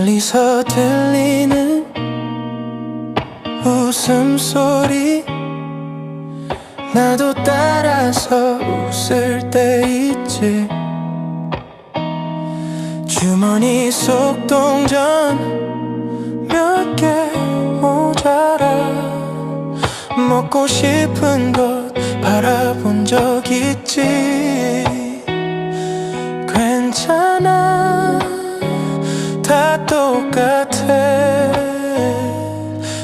멀리서 들리는 웃음소리. 나도 따라서 웃을 때 있지. 주머니 속 동전 몇 개 모자라. 먹고 싶은 것 바라본 적 있지 같아.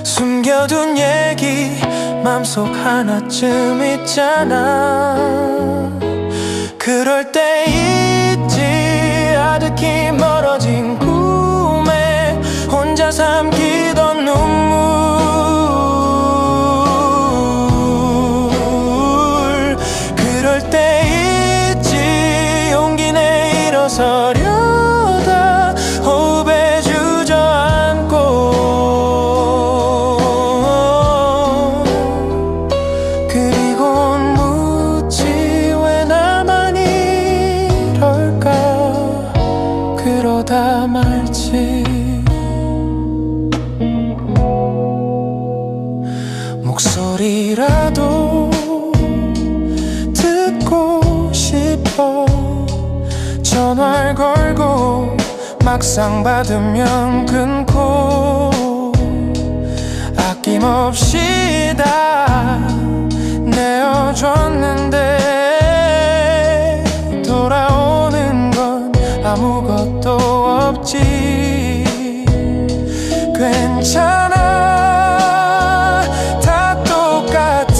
숨겨둔 얘기 맘속 하나쯤 있잖아. 그럴 때 있지 아득히 멀어진 꿈에 혼자 삼키던 눈물. 그럴 때 있지 용기 내 일어서려 말지. 목소리라도 듣고 싶어. 전화를 걸고 막상 받으면 끊고 아낌없이 다 내어줬는데 돌아오는 건 아무것도 없지. 괜찮아. 다 똑같아.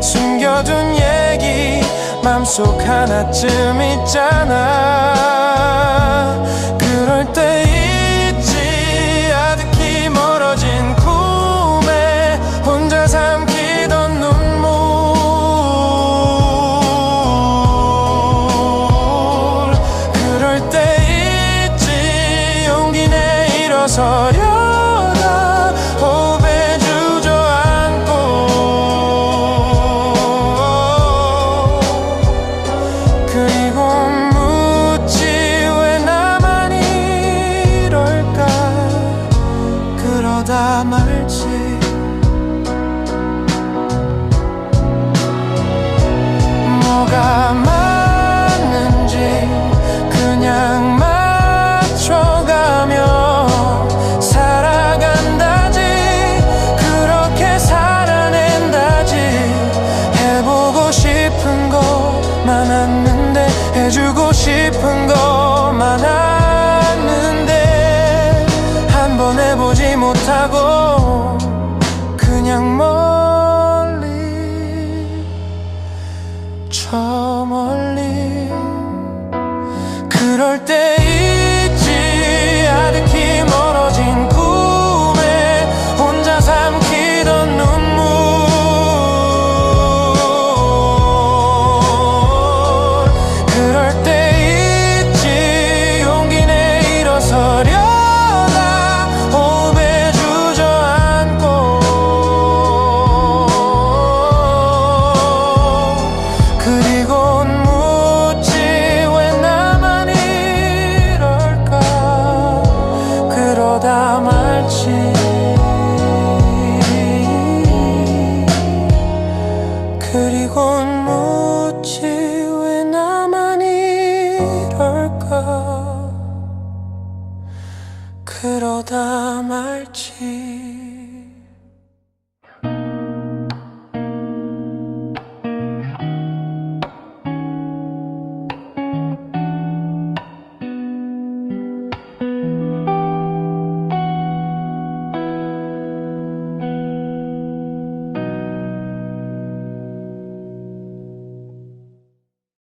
숨겨둔 얘기 맘속 하나쯤 있잖아 내 일어서려다 호흡에 주저앉고. 그리고 묻지 왜 나만 이럴까? 그러다 말지. 뭐가 못하고 그냥 멀리 저 멀리. 그럴 때 그리고 묻지 왜 나만 이럴까? 그러다 말지